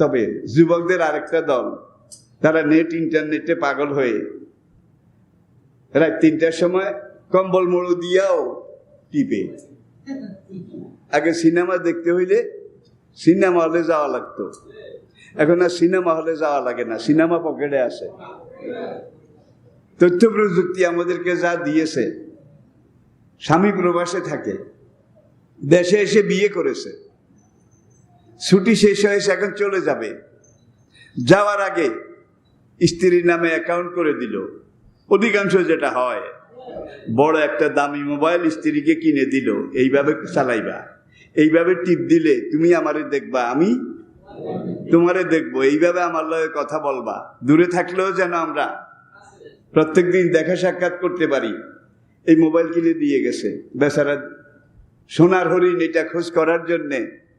তবে যুবকদের আরেকটা দল, তারা নেট, ইন্টারনেটে পাগল হয়ে রাত তিনটার সময় কম্বল মোড়ো দিয়াও টিপে। আগে সিনেমা দেখতে হইলে সিনেমা হলে যাওয়া লাগতো। এখন আর সিনেমা হলে যাওয়া লাগে না, সিনেমা পকেটে আসে। তথ্য প্রযুক্তি আমাদেরকে যা দিয়েছে, স্বামী প্রবাসে থাকে, দেশে এসে বিয়ে করেছে। ছুটি শেষ হয়ে হয়েছে এখন চলে যাবে। যাওয়ার আগে স্ত্রীর নামে অ্যাকাউন্ট করে দিল। অধিকাংশ যেটা হয়, বড় একটা দামি মোবাইল স্ত্রীকে কিনে দিল। এইভাবে চালাইবা। এইভাবে টিপ দিলে তুমি আমারে দেখবা, আমি তোমারে দেখব। এইভাবে আমার লগে কথা বলবা। দূরে থাকলেও যেন আমরা প্রত্যেক দিন দেখা সাক্ষাৎ করতে পারি। এই মোবাইল কিনে দিয়ে গেছে। বেচারা সোনার হরিণ এটা খোঁজ করার জন্যে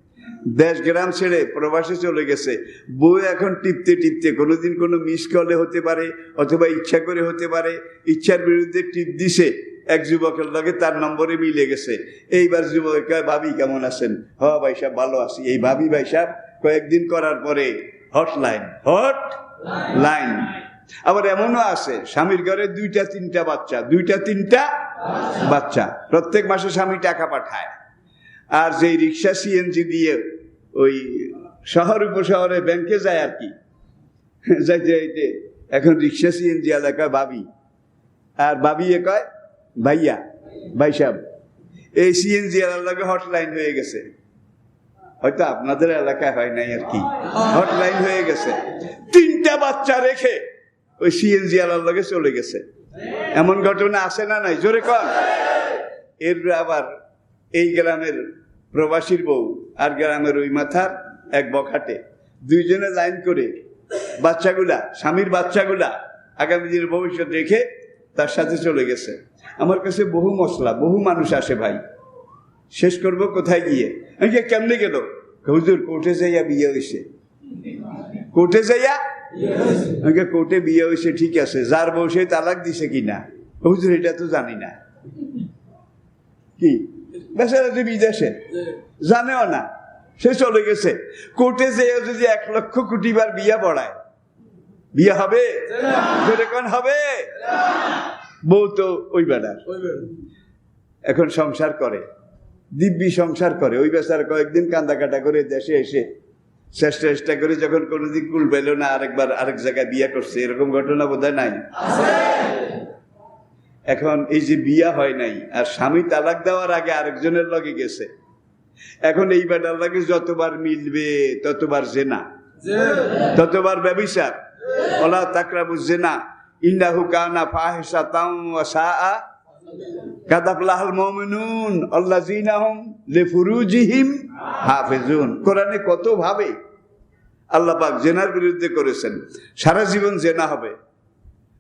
দেশ গ্রাম ছেড়ে প্রবাসে চলে গেছে। বউ এখন টিপতে টিপতে, কোনোদিন কোনো মিস কলে হতে পারে অথবা ইচ্ছা করে হতে পারে, ইচ্ছার বিরুদ্ধে টিপ দিছে, এক যুবকের লগে তার নম্বরে মিলে গেছে। এইবার যুবক ভাবি, কেমন আছেন? হ ভাই সাহেব, ভালো আছি। এই ভাবি ভাই সাহেব কয়েকদিন করার পরে হট লাইন হট লাইন আবার এমনও আছে, স্বামীর ঘরে দুইটা তিনটা বাচ্চা, দুইটা তিনটা বাচ্চা। প্রত্যেক মাসে স্বামী টাকা পাঠায়। আর যে রিক্সা সিএনজি দিয়ে ওই শহর উপশহরে ব্যাংকে যায় আর কি। যাইতে যাইতে এখন রিক্সা সিএনজি এলাকায় বাবি। আর বাবি এ কয়? ভাইয়া, ভাই সাহেব। এই সিএনজি এলাকায় হটলাইন হয়ে গেছে। হয়তো আপনাদের এলাকায় হয় নাই আর কি। হটলাইন হয়ে গেছে। তিনটা বাচ্চা রেখে ওই সিএনজি আলার লগে চলে গেছে। এমন ঘটনা আছে না নাই? জোরে কন। এর আবার এই গ্রামের প্রবাসীর বউ আর গ্রামের ওই মাথার এক বখাটে। দুইজনে লাইন করে বাচ্চাগুলা, স্বামীর বাচ্চাগুলা আগামী দিনের ভবিষ্যৎ রেখে তার সাথে চলে গেছে। আমার কাছে বহু মশলা, বহু মানুষ আসে ভাই। শেষ করব কোথায় গিয়ে? আমি যে কেমনে গেল? হুজুর, কোর্টে যাইয়া বিয়ে হয়েছে কোর্টে যাইয়া? আমাকে কোর্টে বিয়ে হয়েছে ঠিক আছে, যার বউ সে তালাক দিছে কিনা? হুজুর, এটা তো জানি না। কি? বেচারা বিদেশে, জানেও না, সে চলে গেছে। কোর্টে যেয়ে যদি এক লক্ষ কোটি বার বিয়া পড়ায়, বিয়ে হবে? যেরকম হবে? বউ তো ওই বেড়ার এখন সংসার করে, দিব্যি সংসার করে। ওই বেচার কয়েকদিন কান্দা কাটা করে দেশে এসে চেষ্টা চেষ্টা করে যখন কোনোদিন কুল পেল না, আরেকবার আরেক জায়গায় বিয়ে করছে। এরকম ঘটনা বোধ নাই। এখন এই যে বিয়া হয় নাই, আর স্বামী তালাক দেওয়ার আগে আরেকজনের লগে গেছে। এখন এই বেটার লাগে যতবার মিলবে, ততবার জেনা। ততবার ব্যবিচার। ওলা তাকরাবু জেনা। ইন্নাহু কানা ফাহিসা তাও সাআ কাদাফলাহাল মুমিনুন। আল্লাযিনাহুম লিফুরুজিহিম হাফিজুন। কোরআনে কত ভাবে আল্লাহ পাক জেনার বিরুদ্ধে করেছেন। সারা জীবন জেনা হবে।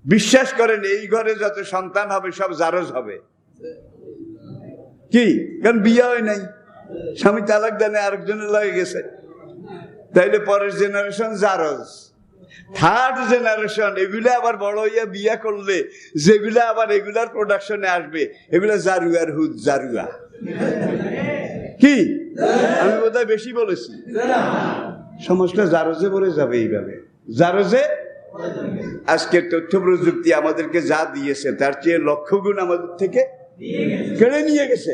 বিশ্বাস করেন, এই ঘরে যত সন্তান হবে, সব জারজ হবে। কি? কারণ বিয়ে হয় নাই। স্বামী তালাক দানে, আরেকজনের লাগে গেছে। তাইলে পরের জেনারেশন জারজ। থার্ড জেনারেশন এগুলো আবার বড় হইয়া বিয়া করলে, যেগুলা আবার রেগুলার প্রোডাকশনে আসবে, এগুলা জারুয়ার হুদ জারুয়া। কি? আমি বোধহয় বেশি বলেছি। সমাজটা জারজে ভরে যাবে এইভাবে। জারজে আজকের তথ্য প্রযুক্তি আমাদেরকে যা দিয়েছে তার চেয়ে লক্ষ গুণ আমাদের থেকে কেড়ে নিয়ে গেছে।